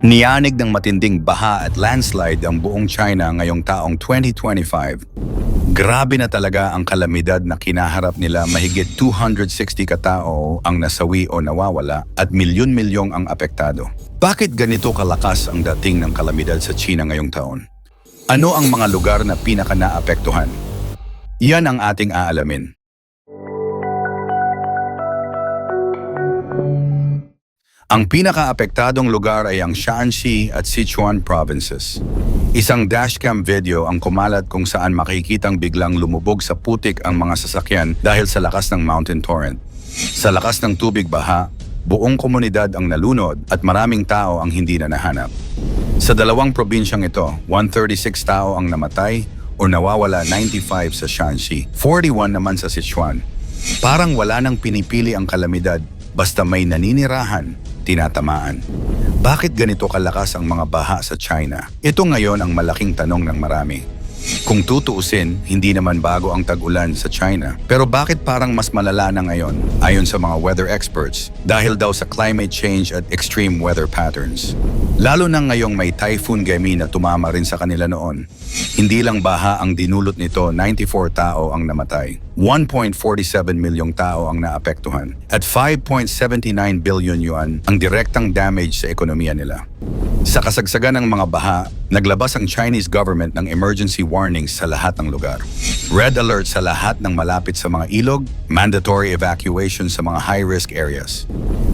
Niyanig ng matinding baha at landslide ang buong China ngayong taong 2025. Grabe na talaga ang kalamidad na kinaharap nila mahigit 260 katao ang nasawi o nawawala at milyon-milyong ang apektado. Bakit ganito kalakas ang dating ng kalamidad sa China ngayong taon? Ano ang mga lugar na pinaka naapektuhan? Yan ang ating aalamin. Ang pinakaapektadong lugar ay ang Shanxi at Sichuan provinces. Isang dashcam video ang kumalat kung saan makikitang biglang lumubog sa putik ang mga sasakyan dahil sa lakas ng mountain torrent. Sa lakas ng tubig baha, buong komunidad ang nalunod at maraming tao ang hindi na nahanap. Sa dalawang probinsyang ito, 136 tao ang namatay o nawawala 95 sa Shanxi, 41 naman sa Sichuan. Parang wala nang pinipili ang kalamidad basta may naninirahan, tinatamaan. Bakit ganito kalakas ang mga baha sa China? Ito ngayon ang malaking tanong ng marami. Kung tutuusin, hindi naman bago ang tag-ulan sa China. Pero bakit parang mas malala na ngayon, ayon sa mga weather experts, dahil daw sa climate change at extreme weather patterns? Lalo na ngayong may Typhoon Gemi na tumama rin sa kanila noon. Hindi lang baha ang dinulot nito, 94 tao ang namatay. 1.47 milyong tao ang naapektuhan at 5.79 billion yuan ang direktang damage sa ekonomiya nila. Sa kasagsagan ng mga baha, naglabas ang Chinese government ng emergency warnings sa lahat ng lugar. Red alert sa lahat ng malapit sa mga ilog, mandatory evacuation sa mga high-risk areas.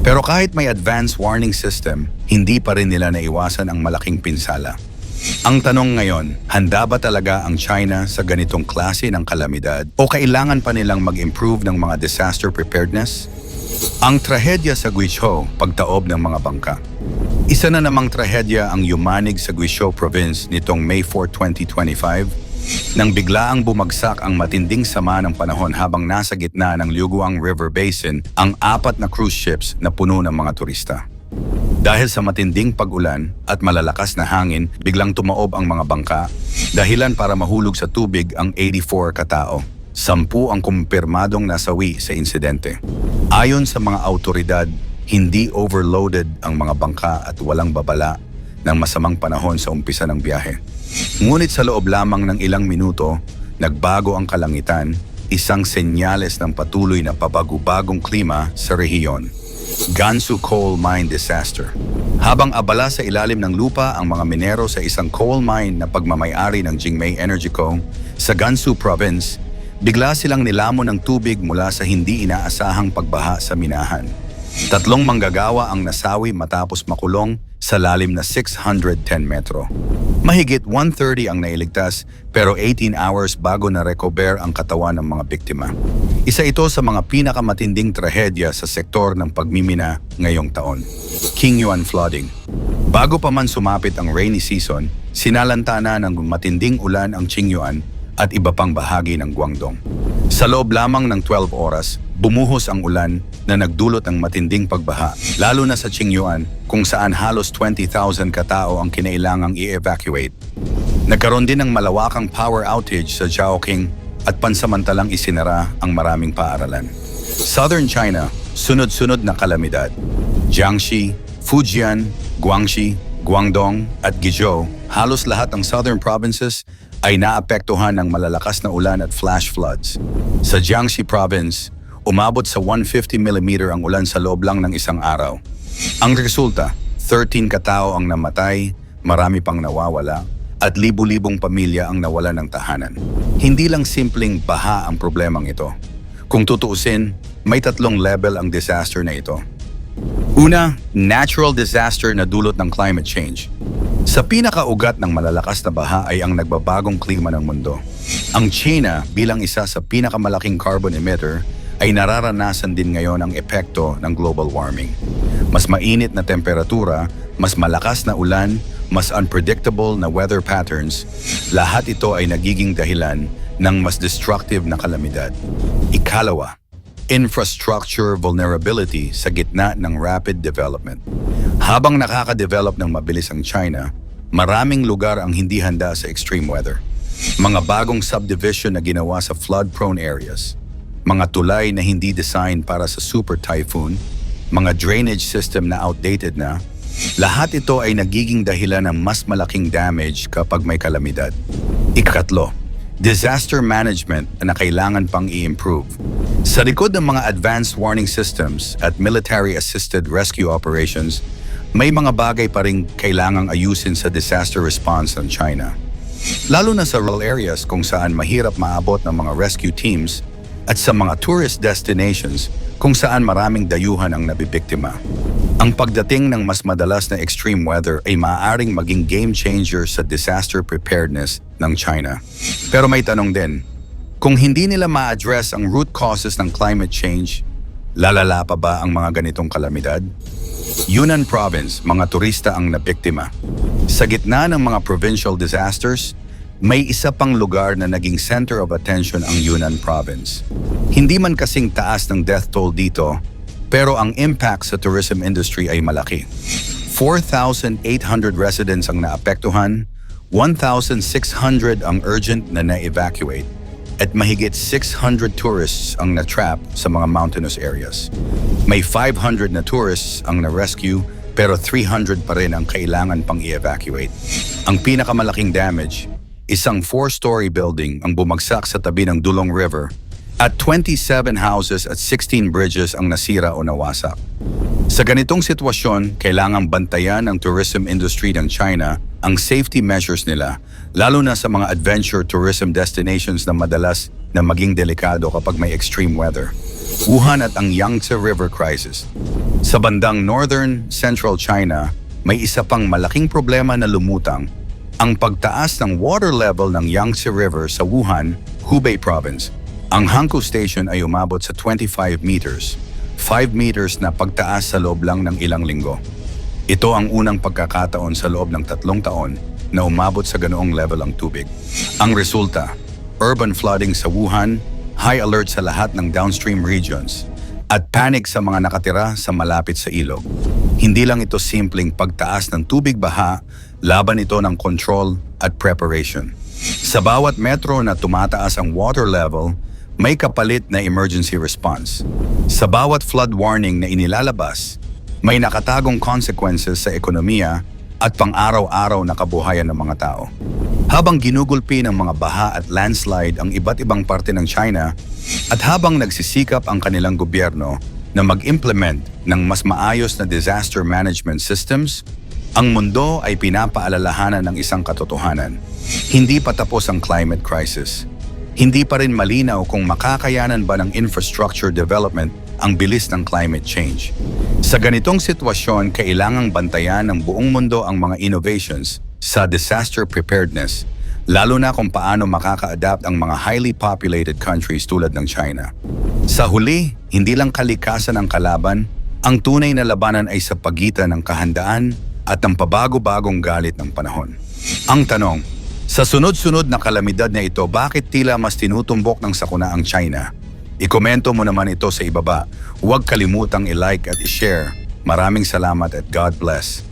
Pero kahit may advanced warning system, hindi pa rin nila naiwasan ang malaking pinsala. Ang tanong ngayon, handa ba talaga ang China sa ganitong klase ng kalamidad o kailangan pa nilang mag-improve ng mga disaster preparedness? Ang trahedya sa Guizhou, pagtaob ng mga bangka. Isa na namang trahedya ang yumanig sa Guizhou Province nitong May 4, 2025 nang biglaang bumagsak ang matinding sama ng panahon habang nasa gitna ng Liuguang River Basin ang apat na cruise ships na puno ng mga turista. Dahil sa matinding pag-ulan at malalakas na hangin, biglang tumaob ang mga bangka, dahilan para mahulog sa tubig ang 84 katao. Sampu ang kumpirmadong nasawi sa insidente. Ayon sa mga autoridad, hindi overloaded ang mga bangka at walang babala ng masamang panahon sa umpisa ng biyahe. Ngunit sa loob lamang ng ilang minuto, nagbago ang kalangitan, isang senyales ng patuloy na pabago-bagong klima sa rehiyon. Gansu Coal Mine Disaster. Habang abala sa ilalim ng lupa ang mga minero sa isang coal mine na pagmamayari ng Jingmei Energy Co. sa Gansu Province, bigla silang nilamon ng tubig mula sa hindi inaasahang pagbaha sa minahan. Tatlong manggagawa ang nasawi matapos makulong sa lalim na 610 metro. Mahigit 130 ang nailigtas pero 18 hours bago na recover ang katawan ng mga biktima. Isa ito sa mga pinakamatinding trahedya sa sektor ng pagmimina ngayong taon. King Yuan Flooding Bago pa man sumapit ang rainy season, sinalanta na ng matinding ulan ang Qingyuan at iba pang bahagi ng Guangdong. Sa loob lamang ng 12 oras, bumuhos ang ulan na nagdulot ng matinding pagbaha, lalo na sa Qingyuan kung saan halos 20,000 katao ang kinailangang i-evacuate. Nagkaroon din ng malawakang power outage sa Zhaoqing at pansamantalang isinara ang maraming paaralan. Southern China, sunod-sunod na kalamidad. Jiangxi, Fujian, Guangxi, Guangdong at Guizhou, halos lahat ng southern provinces ay naapektuhan ng malalakas na ulan at flash floods. Sa Jiangxi province, umabot sa 150 mm ang ulan sa loob lang ng isang araw. Ang resulta, 13 katao ang namatay, marami pang nawawala, at libu-libong pamilya ang nawala ng tahanan. Hindi lang simpleng baha ang problemang ito. Kung tutuusin, may tatlong level ang disaster na ito. Una, natural disaster na dulot ng climate change. Sa pinakaugat ng malalakas na baha ay ang nagbabagong klima ng mundo. Ang China bilang isa sa pinakamalaking carbon emitter ay nararanasan din ngayon ang epekto ng global warming. Mas mainit na temperatura, mas malakas na ulan, mas unpredictable na weather patterns, lahat ito ay nagiging dahilan ng mas destructive na kalamidad. Ikalawa, infrastructure vulnerability sa gitna ng rapid development. Habang nakaka-develop ng mabilis ang China, maraming lugar ang hindi handa sa extreme weather. Mga bagong subdivision na ginawa sa flood-prone areas, mga tulay na hindi design para sa super typhoon, mga drainage system na outdated na, Lahat ito ay nagiging dahilan ng mas malaking damage kapag may kalamidad. Ikatlo, disaster management na kailangan pang i-improve. Sa likod ng mga advanced warning systems at military-assisted rescue operations, may mga bagay pa rin kailangang ayusin sa disaster response ng China. Lalo na sa rural areas kung saan mahirap maabot ng mga rescue teams at sa mga tourist destinations kung saan maraming dayuhan ang nabibiktima. Ang pagdating ng mas madalas na extreme weather ay maaaring maging game changer sa disaster preparedness ng China. Pero may tanong din, kung hindi nila ma-address ang root causes ng climate change, lalala pa ba ang mga ganitong kalamidad? Yunnan Province, mga turista ang nabiktima. Sa gitna ng mga provincial disasters, may isa pang lugar na naging center of attention ang Yunnan Province. Hindi man kasing taas ng death toll dito, pero ang impact sa tourism industry ay malaki. 4,800 residents ang naapektuhan, 1,600 ang urgent na na-evacuate, at mahigit 600 tourists ang na-trap sa mga mountainous areas. May 500 na tourists ang na-rescue pero 300 pa rin ang kailangan pang i-evacuate. Ang pinakamalaking damage, isang four-story building ang bumagsak sa tabi ng Dulong River at 27 houses at 16 bridges ang nasira o nawasak. Sa ganitong sitwasyon, kailangang bantayan ng tourism industry ng China ang safety measures nila, lalo na sa mga adventure tourism destinations na madalas na maging delikado kapag may extreme weather. Wuhan at ang Yangtze River Crisis. Sa bandang northern central China, may isa pang malaking problema na lumutang, ang pagtaas ng water level ng Yangtze River sa Wuhan, Hubei Province. Ang Hankou Station ay umabot sa 25 meters, 5 meters na pagtaas sa loob lang ng ilang linggo. Ito ang unang pagkakataon sa loob ng tatlong taon na umabot sa ganoong level ang tubig. Ang resulta, urban flooding sa Wuhan, high alert sa lahat ng downstream regions, at panic sa mga nakatira sa malapit sa ilog. Hindi lang ito simpleng pagtaas ng tubig baha, laban ito ng control at preparation. Sa bawat metro na tumataas ang water level, may kapalit na emergency response. Sa bawat flood warning na inilalabas, may nakatagong consequences sa ekonomiya at pang-araw-araw na kabuhayan ng mga tao. Habang ginugulpi ng mga baha at landslide ang iba't ibang parte ng China at habang nagsisikap ang kanilang gobyerno na mag-implement ng mas maayos na disaster management systems, ang mundo ay pinapaalalahanan ng isang katotohanan. Hindi pa tapos ang climate crisis. Hindi pa rin malinaw kung makakayanan ba ng infrastructure development ang bilis ng climate change. Sa ganitong sitwasyon, kailangang bantayan ng buong mundo ang mga innovations sa disaster preparedness, lalo na kung paano makaka-adapt ang mga highly populated countries tulad ng China. Sa huli, hindi lang kalikasan ang kalaban, ang tunay na labanan ay sa pagitan ng kahandaan at ng pabago-bagong galit ng panahon. Ang tanong, sa sunod-sunod na kalamidad na ito, bakit tila mas tinutumbok ng sakuna ang China? Ikomento mo naman ito sa ibaba. Huwag kalimutang i-like at i-share. Maraming salamat at God bless.